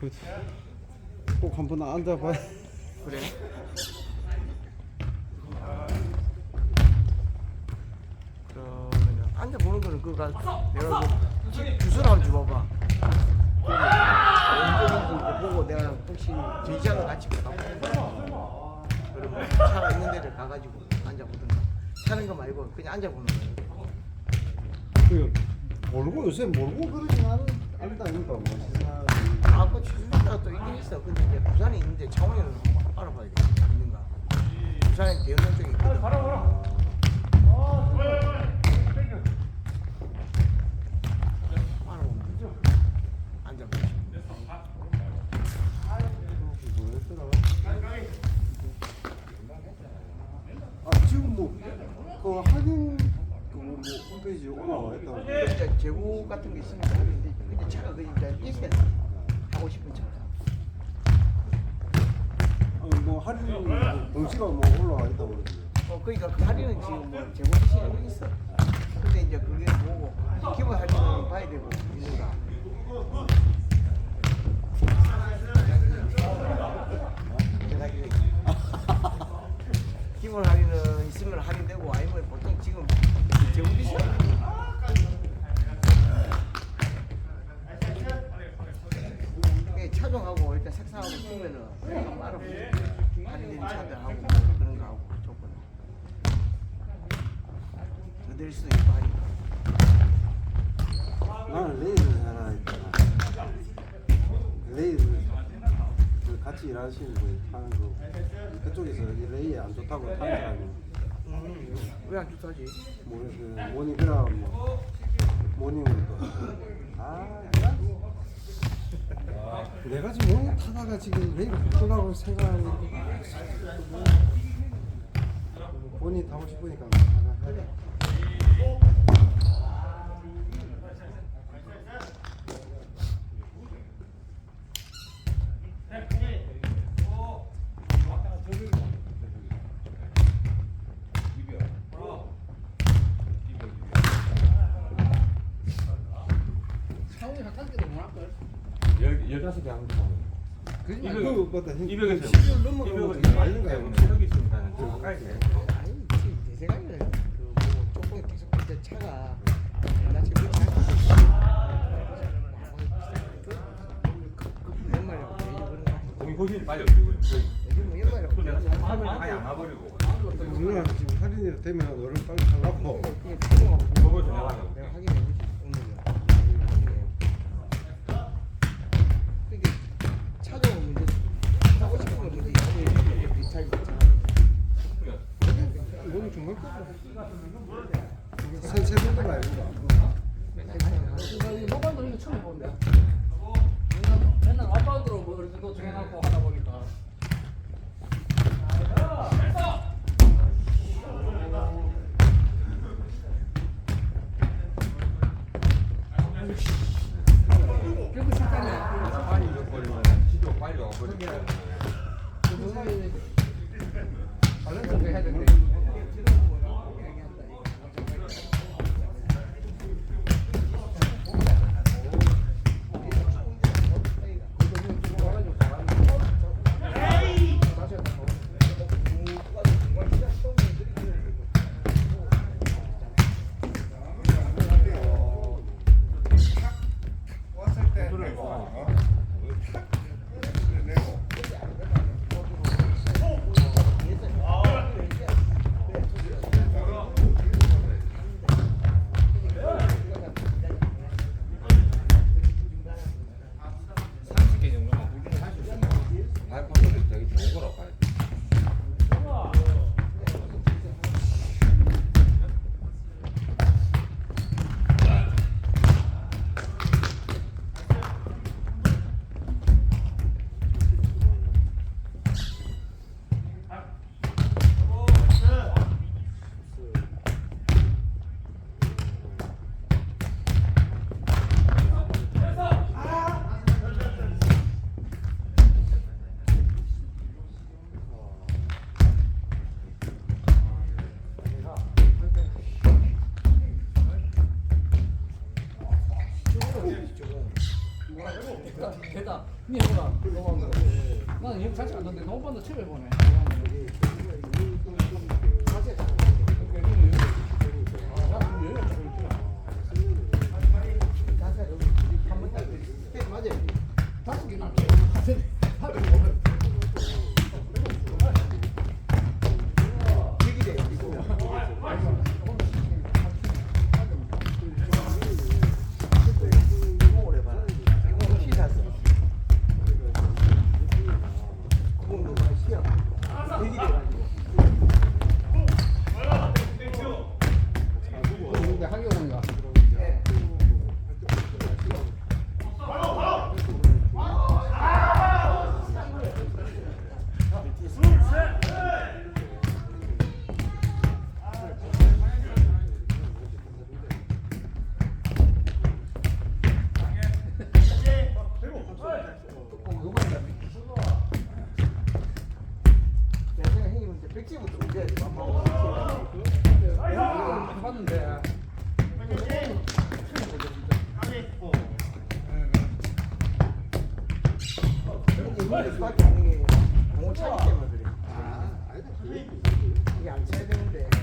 그, 꼭 한번 앉아봐. 그래? 그러면 앉아 보는 거는 그가 내가 그 지- 주소를 한번 줘봐봐. 그러면 보고 내가 혹시 제지하는 같이 가고. 그러면 차가 있는 데를 가가지고 앉아보든가. 사는 거 말고 그냥 앉아보는 거야. 그, 모르고 요새 모르고 그러진 않, 않다니까, 뭐, 아그 주소가 또 있긴 있어. 근데 이제 부산에 있는데 창원에는 한번 알아봐야 돼. 있는가? 부산에 대연동 쪽에 있거든. 알아보면 되죠 앉아보면 뭐였더라? 아, 지금 뭐, 그, 확인, 그, 뭐, 홈페이지 올라와. 이제 재고 같은 게 있으니 50분 차요. 어, 뭐 할인은 음식은 뭐 올라가겠다 그러지. 어, 그러니까 그 할인은 지금 뭐 제공 시에는 있어. 근데 이제 그게 보고 기본 할인은 봐야 되고 이런가. 더될 수도 있고 하니까. 나는 레이를 하나 있잖아. 레이를. 그 같이 일하시는 분 하는 거. 그쪽에서 이 레이 안 좋다고 하는 사람이. 음 왜안 좋다지? 뭐, 그 모닝그램 뭐. 모닝으로 아 내가? 지금 모닝 타다가 지금 레이가 바꾸라고 생각하는데 본인 타고 싶으니까 하나 해. 열 열다섯 개 합니다. 그거 맞다. 이백에서 시골 넘어가면 말는 거야. 체력이 있습니다. 좀 가까이 돼. 아니 지금 내 생각에는 그뭐 조금 계속 이제 차가 나 지금 차 연말이라고 되게 그런 거 공이 훨씬 빨리 없어요. 요즘 뭐 하면 아예 안 와버리고. 누나 지금 할인이 되면 너를 빨리 하 because we had a 일단 니 해보라. 노반도. 나는 형 자체 안 하는데 노반도 처음 해보네. 이게 수밖에 없는 게 공을 차기 때문에 그래. 이게 안 차야 되는데.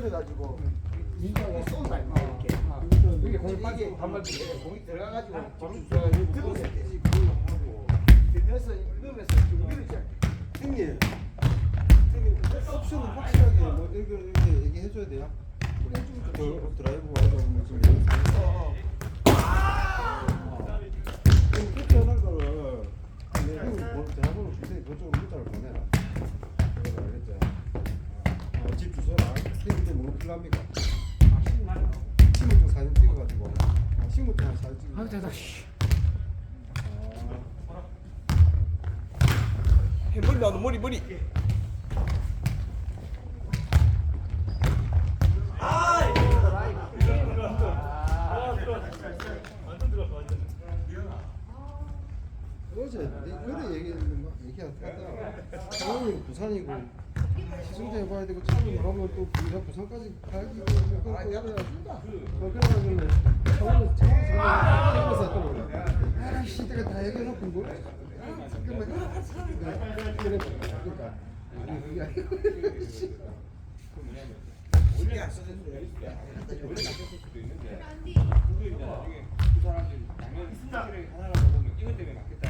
들어가지고 이게 쏜다 이렇게. 이렇게 아, 이게 공이 빠지 이게 반발 공이 들어가가지고 바로 들어가지고 하고 들면서 넣으면서 좀 밀리지 형님. 형님 옵션은 확실하게 뭐 이거 이렇게 얘기해줘야 돼요? 저 드라이브 와서 뭐 지금 연습해서 형 그렇게 하는 거를 전화번호 줄 테니 그쪽으로 문자를 보내라 뭐 필요합니까? 신분증 사진 찍어가지고 어, 신분증 사진 찍어 아, 됐다. 씨. 머리 나도 머리 머리 어제 내- 그래 얘기했는데 막 얘기하다가 부산이고 시승도 해봐야 되고 차를 하면 또 우리가 부산까지 가야지. 그 아, 내가 그래 어 그래가지고 장모님 생각해서 했던 거야 아씨 내가 다 얘기해놓고 뭐 아, 잠깐만. 그래 그래 그러니까. 아니 그게 아니고 씨. 신경 안 쓰는데 그 사람들이 당연히 스타일이 하나라고 보면 이것 때문에 맞겠다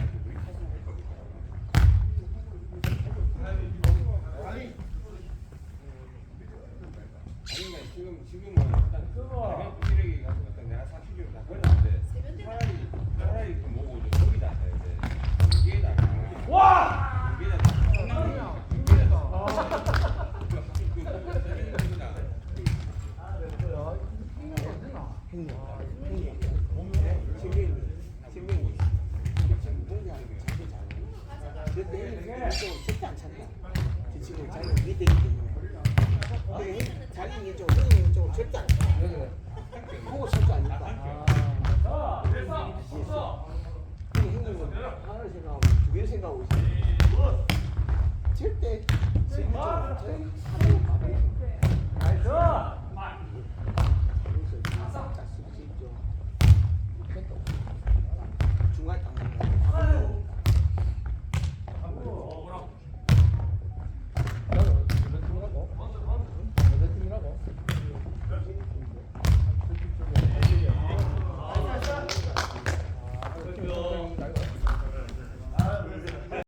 절대 안 돼. 네, 네. 그거 절대 안 된다. 아, 그게 형님은 하나를 생각하고 두 개를 생각하고 있어. 절대 지금 좀 절대 사람을 마비. 그래서 진짜 진짜 중간 땅.